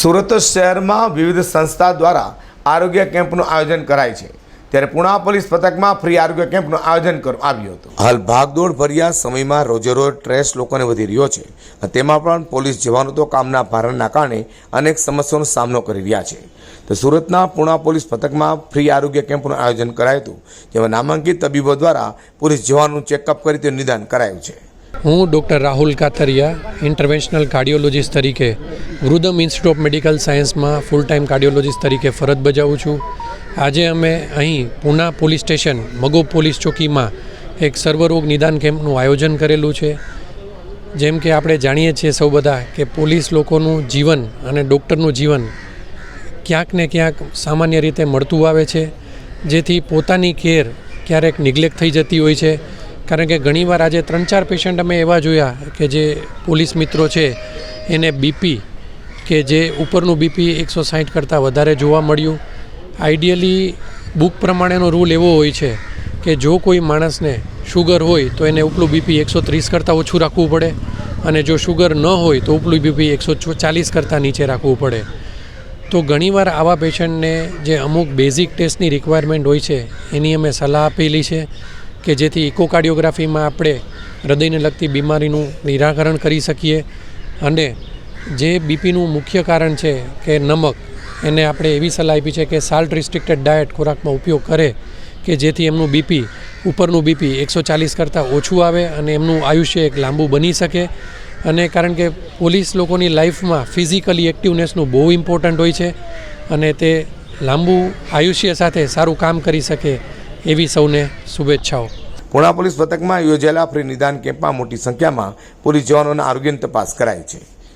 સુરત શહેરમાં વિવિધ સંસ્થા દ્વારા આરોગ્ય કેમ્પનું આયોજન કરાય છે. ત્યારે પુણા પોલીસ પથકમાં ફ્રી આરોગ્ય કેમ્પનું આયોજન કરવામાં આવ્યું હતું. હાલ ભાગદોડ ભર્યા સમયમાં રોજેરોજ ટ્રેસ લોકોને વધી રહ્યો છે. તેમાં પણ પોલીસ જવાનો તો કામના ભારણના કારણે અનેક સમસ્યાઓનો સામનો કરી રહ્યા છે. તો સુરતના પુણા પોલીસ પથકમાં ફ્રી આરોગ્ય કેમ્પનું આયોજન કરાયું હતું, જેમાં નામાંકિત તબીબો દ્વારા પોલીસ જવાનનું ચેકઅપ કરી તેનું નિદાન કરાયું છે. હું doctor Rahul Katariya, interventional cardiologist તરીકે વૃદમ ઇન્સ્ટિટ્યૂટ ઓફ મેડિકલ સાયન્સમાં ફૂલ ટાઈમ કાર્ડિયોલોજીસ્ટ તરીકે ફરજ બજાવું છું. આજે અમે અહીં પૂના પોલીસ સ્ટેશન મગો પોલીસ ચોકીમાં એક સર્વરોગ નિદાન કેમ્પનું આયોજન કરેલું છે. જેમ કે આપણે જાણીએ છીએ સૌ બધા કે પોલીસ લોકોનું જીવન અને ડૉક્ટરનું જીવન ક્યાંક ને ક્યાંક સામાન્ય રીતે મળતું આવે છે, જેથી પોતાની કેર ક્યારેક નિગ્લેક્ટ થઈ જતી હોય છે. કારણ કે ઘણીવાર આજે ત્રણ ચાર પેશન્ટ અમે એવા જોયા કે જે પોલીસ મિત્રો છે, એને બીપી કે જે ઉપરનું બીપી એકસો સાઠ કરતાં વધારે જોવા મળ્યું. આઈડિયલી બુક પ્રમાણેનો રૂલ એવો હોય છે કે જો કોઈ માણસને શુગર હોય, તો એને ઉપલું બીપી એકસો ત્રીસ કરતાં ઓછું રાખવું પડે અને જો શુગર ન હોય, તો ઉપલું બીપી એકસો ચાલીસ કરતાં નીચે રાખવું પડે. તો ઘણીવાર આવા પેશન્ટને જે અમુક બેઝિક ટેસ્ટની રિક્વાયરમેન્ટ હોય છે, એની અમે સલાહ આપેલી છે. કે જેથી ઇકોકાર્ડિયોગ્રાફીમાં આપણે હૃદયને લગતી બીમારીનું નિરાકરણ કરી શકીએ અને જે બીપીનું મુખ્ય કારણ છે કે નમક, એને આપણે એવી સલાહ આપી છે કે સાલ્ટ રિસ્ટ્રિક્ટેડ ડાયટ ખોરાકમાં ઉપયોગ કરે કે જેથી એમનું બીપી, ઉપરનું બીપી એકસો ચાલીસ કરતાં ઓછું આવે અને એમનું આયુષ્ય એક લાંબુ બની શકે. અને કારણ કે પોલીસ લોકોની લાઈફમાં ફિઝિકલી એક્ટિવનેસનું બહુ ઇમ્પોર્ટન્ટ હોય છે અને તે લાંબુ આયુષ્ય સાથે સારું કામ કરી શકે એવી સૌને શુભેચ્છાઓ. પુણા પોલીસ મથકમાં યોજાયેલા ફ્રી નિદાન કેમ્પમાં મોટી સંખ્યામાં પોલીસ જવાનોના આરોગ્યની તપાસ કરાઈ છે.